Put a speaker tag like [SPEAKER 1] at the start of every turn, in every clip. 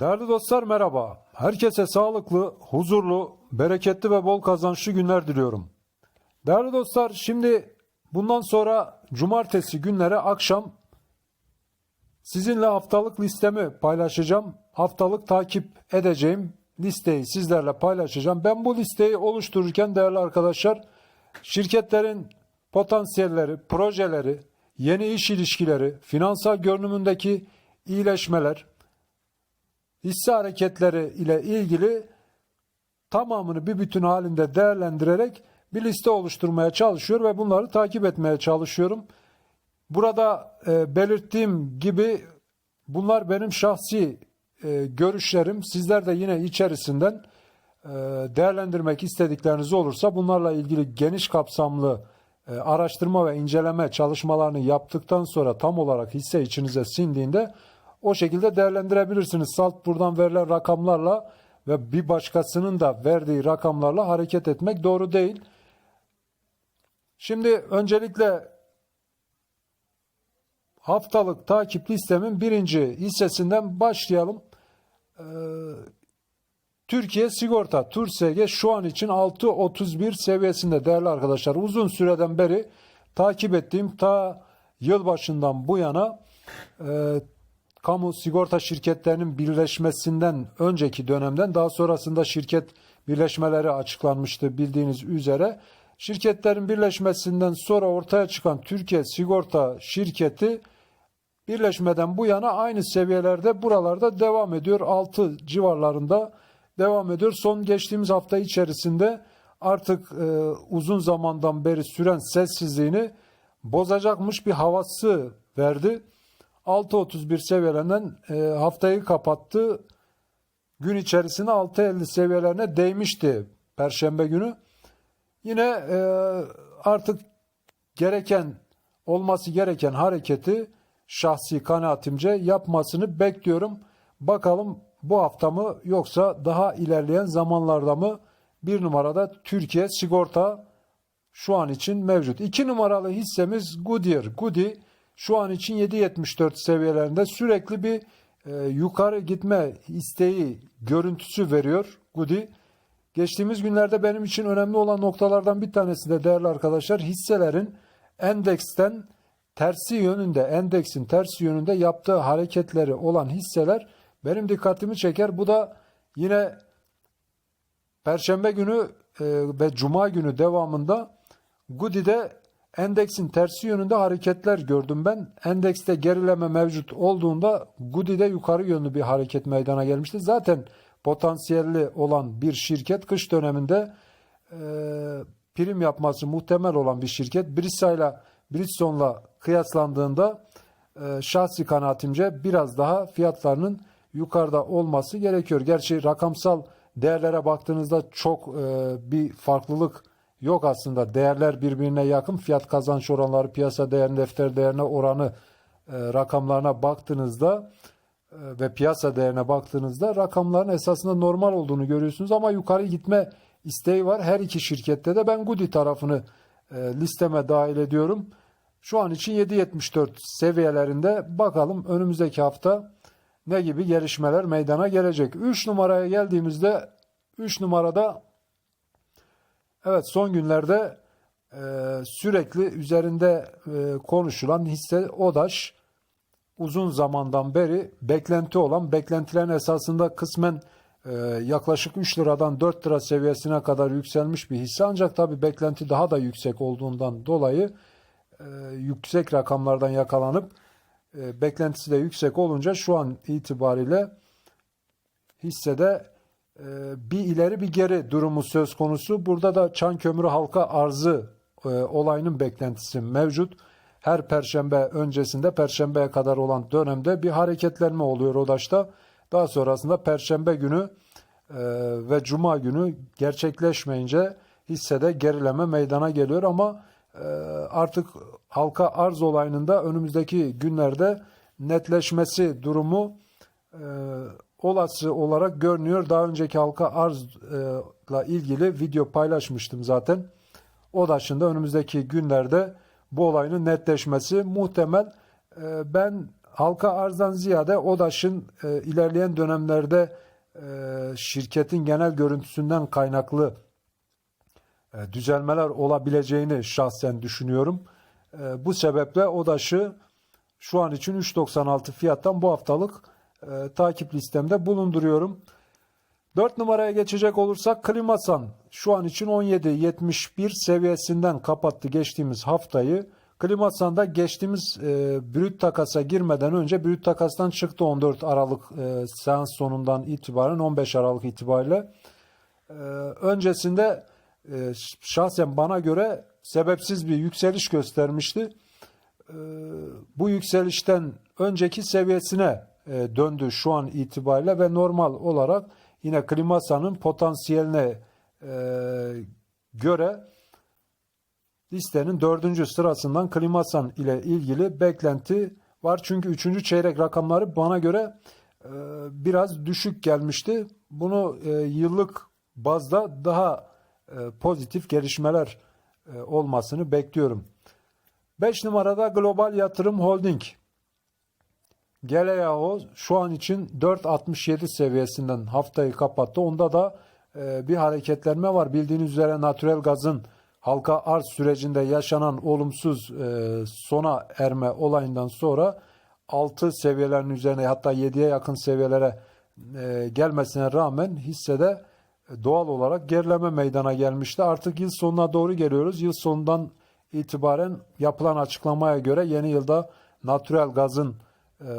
[SPEAKER 1] Değerli dostlar merhaba. Herkese sağlıklı, huzurlu, bereketli ve bol kazançlı günler diliyorum. Değerli dostlar şimdi bundan sonra cumartesi günleri akşam sizinle haftalık listemi paylaşacağım. Haftalık takip edeceğim listeyi sizlerle paylaşacağım. Ben bu listeyi oluştururken değerli arkadaşlar şirketlerin potansiyelleri, projeleri, yeni iş ilişkileri, finansal görünümündeki iyileşmeler, hisse hareketleri ile ilgili tamamını bir bütün halinde değerlendirerek bir liste oluşturmaya çalışıyor ve bunları takip etmeye çalışıyorum. Burada e, belirttiğim gibi bunlar benim şahsi e, görüşlerim. Sizler de yine içerisinden e, değerlendirmek istedikleriniz olursa bunlarla ilgili geniş kapsamlı e, araştırma ve inceleme çalışmalarını yaptıktan sonra tam olarak hisse içinize sindiğinde o şekilde değerlendirebilirsiniz. Salt buradan verilen rakamlarla ve bir başkasının da verdiği rakamlarla hareket etmek doğru değil. Şimdi öncelikle haftalık takip listemin birinci hissesinden başlayalım. Ee, Türkiye Sigorta TURSG şu an için 6.31 seviyesinde değerli arkadaşlar. Uzun süreden beri takip ettiğim ta yılbaşından bu yana e, kamu sigorta şirketlerinin birleşmesinden önceki dönemden daha sonrasında şirket birleşmeleri açıklanmıştı bildiğiniz üzere. Şirketlerin birleşmesinden sonra ortaya çıkan Türkiye Sigorta Şirketi birleşmeden bu yana aynı seviyelerde buralarda devam ediyor. 6 civarlarında devam ediyor. Son geçtiğimiz hafta içerisinde artık e, uzun zamandan beri süren sessizliğini bozacakmış bir havası verdi. 6.31 seviyelerinden e, haftayı kapattı. Gün içerisinde 6.50 seviyelerine değmişti Perşembe günü. Yine e, artık gereken olması gereken hareketi şahsi kanaatimce yapmasını bekliyorum. Bakalım bu hafta mı yoksa daha ilerleyen zamanlarda mı bir numarada Türkiye sigorta şu an için mevcut. İki numaralı hissemiz Goodyear. Goody şu an için 7.74 seviyelerinde sürekli bir e, yukarı gitme isteği görüntüsü veriyor Goody. Geçtiğimiz günlerde benim için önemli olan noktalardan bir tanesi de değerli arkadaşlar hisselerin endeksten tersi yönünde, endeksin tersi yönünde yaptığı hareketleri olan hisseler benim dikkatimi çeker. Bu da yine Perşembe günü e, ve Cuma günü devamında Goody'de endeksin tersi yönünde hareketler gördüm ben. Endekste gerileme mevcut olduğunda Goody'de yukarı yönlü bir hareket meydana gelmişti. Zaten potansiyelli olan bir şirket kış döneminde e, prim yapması muhtemel olan bir şirket. Brisa ile Bridgestone'la kıyaslandığında e, şahsi kanaatimce biraz daha fiyatlarının yukarıda olması gerekiyor. Gerçi rakamsal değerlere baktığınızda çok e, bir farklılık yok aslında. Değerler birbirine yakın. Fiyat kazanç oranları, piyasa değerine, defter değerine oranı e, rakamlarına baktığınızda e, ve piyasa değerine baktığınızda rakamların esasında normal olduğunu görüyorsunuz ama yukarı gitme isteği var. Her iki şirkette de ben Goody tarafını e, listeme dahil ediyorum. Şu an için 7.74 seviyelerinde bakalım önümüzdeki hafta ne gibi gelişmeler meydana gelecek. 3 numaraya geldiğimizde 3 numarada evet son günlerde e, sürekli üzerinde e, konuşulan hisse ODAŞ uzun zamandan beri beklenti olan beklentilerin esasında kısmen e, yaklaşık 3 liradan 4 lira seviyesine kadar yükselmiş bir hisse. Ancak tabi beklenti daha da yüksek olduğundan dolayı e, yüksek rakamlardan yakalanıp e, beklentisi de yüksek olunca şu an itibariyle hissede bir ileri bir geri durumu söz konusu. Burada da çan kömürü halka arzı e, olayının beklentisi mevcut. Her perşembe öncesinde perşembeye kadar olan dönemde bir hareketlenme oluyor ODAŞ'ta. Daha sonrasında perşembe günü e, ve cuma günü gerçekleşmeyince hissede gerileme meydana geliyor ama e, artık halka arz olayının da önümüzdeki günlerde netleşmesi durumu olası olarak görünüyor. Daha önceki halka arzla ilgili video paylaşmıştım zaten. O da şimdi önümüzdeki günlerde bu olayın netleşmesi muhtemel. E, ben halka arzdan ziyade ODAŞ'ın e, ilerleyen dönemlerde e, şirketin genel görüntüsünden kaynaklı düzelmeler olabileceğini şahsen düşünüyorum. Bu sebeple ODAŞ'ı şu an için 3.96 fiyattan bu haftalık e, takip listemde bulunduruyorum. 4 numaraya geçecek olursak Klimasan şu an için 17.71 seviyesinden kapattı geçtiğimiz haftayı. Klimasan da geçtiğimiz e, brüt takasa girmeden önce brüt takastan çıktı 14 Aralık e, seans sonundan itibaren 15 Aralık itibariyle. E, öncesinde e, şahsen bana göre sebepsiz bir yükseliş göstermişti. E, bu yükselişten önceki seviyesine döndü şu an itibariyle ve normal olarak yine Klimasa'nın potansiyeline e, göre listenin dördüncü sırasından Klimasan ile ilgili beklenti var. Çünkü üçüncü çeyrek rakamları bana göre e, biraz düşük gelmişti. Bunu e, yıllık bazda daha e, pozitif gelişmeler e, olmasını bekliyorum. 5 numarada Global Yatırım Holding. Geleyaho şu an için 4.67 seviyesinden haftayı kapattı. Onda da e, bir hareketlenme var. Bildiğiniz üzere natürel gazın halka arz sürecinde yaşanan olumsuz e, sona erme olayından sonra 6 seviyelerin üzerine hatta 7'ye yakın seviyelere e, gelmesine rağmen hissede doğal olarak gerileme meydana gelmişti. Artık yıl sonuna doğru geliyoruz. Yıl sonundan itibaren yapılan açıklamaya göre yeni yılda natürel gazın e,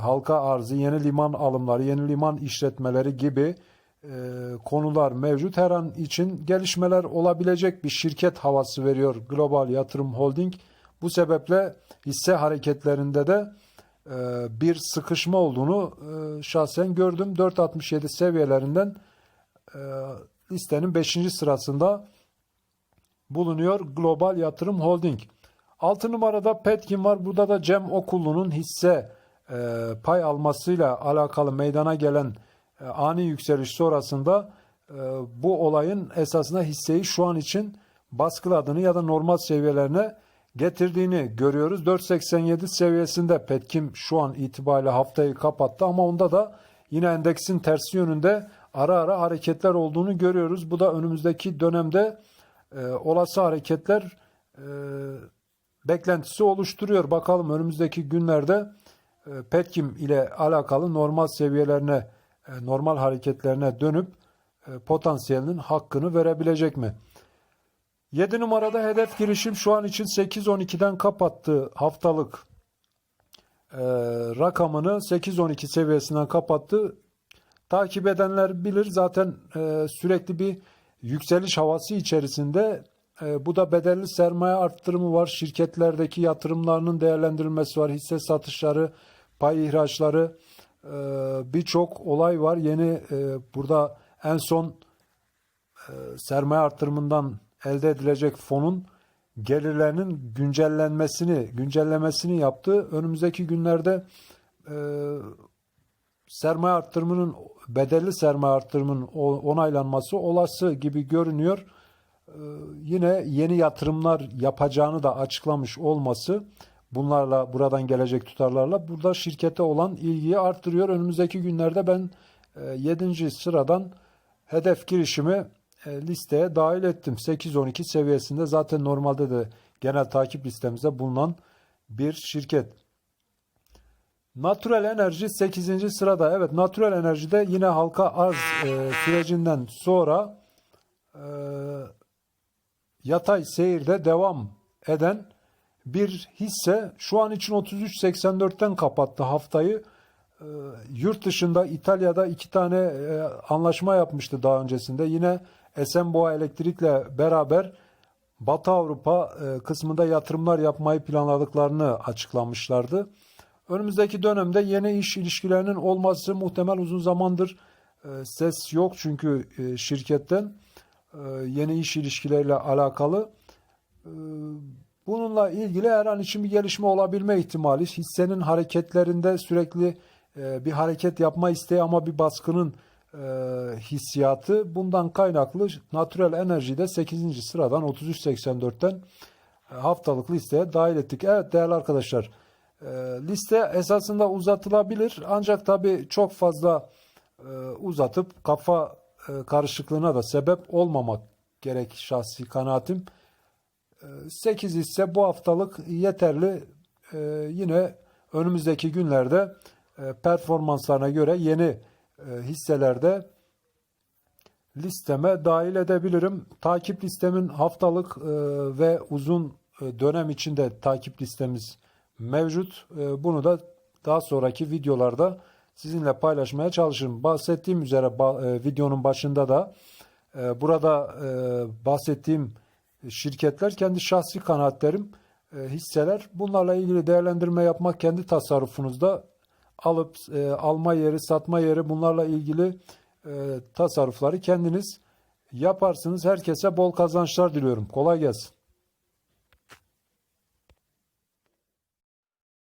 [SPEAKER 1] halka arzı, yeni liman alımları, yeni liman işletmeleri gibi e, konular mevcut. Her an için gelişmeler olabilecek bir şirket havası veriyor Global Yatırım Holding. Bu sebeple hisse hareketlerinde de e, bir sıkışma olduğunu e, şahsen gördüm. 4.67 seviyelerinden e, listenin 5. sırasında bulunuyor Global Yatırım Holding. 6 numarada Petkim var. Burada da Cem Okullu'nun hisse e, pay almasıyla alakalı meydana gelen e, ani yükseliş sonrasında e, bu olayın esasında hisseyi şu an için baskıladığını ya da normal seviyelerine getirdiğini görüyoruz. 4.87 seviyesinde Petkim şu an itibariyle haftayı kapattı ama onda da yine endeksin tersi yönünde ara ara hareketler olduğunu görüyoruz. Bu da önümüzdeki dönemde e, olası hareketler e, beklentisi oluşturuyor. Bakalım önümüzdeki günlerde e, Petkim ile alakalı normal seviyelerine, e, normal hareketlerine dönüp e, potansiyelinin hakkını verebilecek mi? 7 numarada hedef girişim şu an için 8.12'den kapattı haftalık e, rakamını 8.12 seviyesinden kapattı. Takip edenler bilir zaten e, sürekli bir yükseliş havası içerisinde e, bu da bedelli sermaye arttırımı var. Şirketlerdeki yatırımlarının değerlendirilmesi var. Hisse satışları, pay ihraçları e, birçok olay var. Yeni e, burada en son e, sermaye arttırımından elde edilecek fonun gelirlerinin güncellenmesini, güncellemesini yaptı. Önümüzdeki günlerde e, sermaye arttırımının bedelli sermaye arttırımının onaylanması olası gibi görünüyor. Ee, yine yeni yatırımlar yapacağını da açıklamış olması bunlarla buradan gelecek tutarlarla burada şirkete olan ilgiyi arttırıyor. Önümüzdeki günlerde ben 7. sıradan hedef girişimi e, listeye dahil ettim. 8-12 seviyesinde zaten normalde de genel takip listemizde bulunan bir şirket. Natural Enerji 8. sırada. Evet Natural Enerji'de yine halka arz e, sürecinden sonra e, yatay seyirde devam eden bir hisse şu an için 33.84'ten kapattı haftayı. E, yurt dışında İtalya'da iki tane e, anlaşma yapmıştı daha öncesinde. Yine Esenboğa Elektrik'le beraber Batı Avrupa e, kısmında yatırımlar yapmayı planladıklarını açıklamışlardı. Önümüzdeki dönemde yeni iş ilişkilerinin olması muhtemel uzun zamandır e, ses yok çünkü şirketten yeni iş ilişkileriyle alakalı. Bununla ilgili her an için bir gelişme olabilme ihtimali, hissenin hareketlerinde sürekli bir hareket yapma isteği ama bir baskının hissiyatı bundan kaynaklı Natural Enerji'de 8. sıradan 33.84'ten haftalık listeye dahil ettik. Evet değerli arkadaşlar E, liste esasında uzatılabilir ancak tabii çok fazla e, uzatıp kafa e, karışıklığına da sebep olmamak gerek şahsi kanaatim. 8 hisse bu haftalık yeterli. E, yine önümüzdeki günlerde e, performanslarına göre yeni e, hisselerde listeme dahil edebilirim. Takip listemin haftalık e, ve uzun e, dönem içinde takip listemiz mevcut. E, Bunu da daha sonraki videolarda sizinle paylaşmaya çalışırım. Bahsettiğim üzere e, videonun başında da e, burada e, bahsettiğim şirketler kendi şahsi kanaatlerim, hisseler. Bunlarla ilgili değerlendirme yapmak kendi tasarrufunuzda alıp alma yeri, satma yeri bunlarla ilgili tasarrufları kendiniz yaparsınız. Herkese bol kazançlar diliyorum. Kolay gelsin.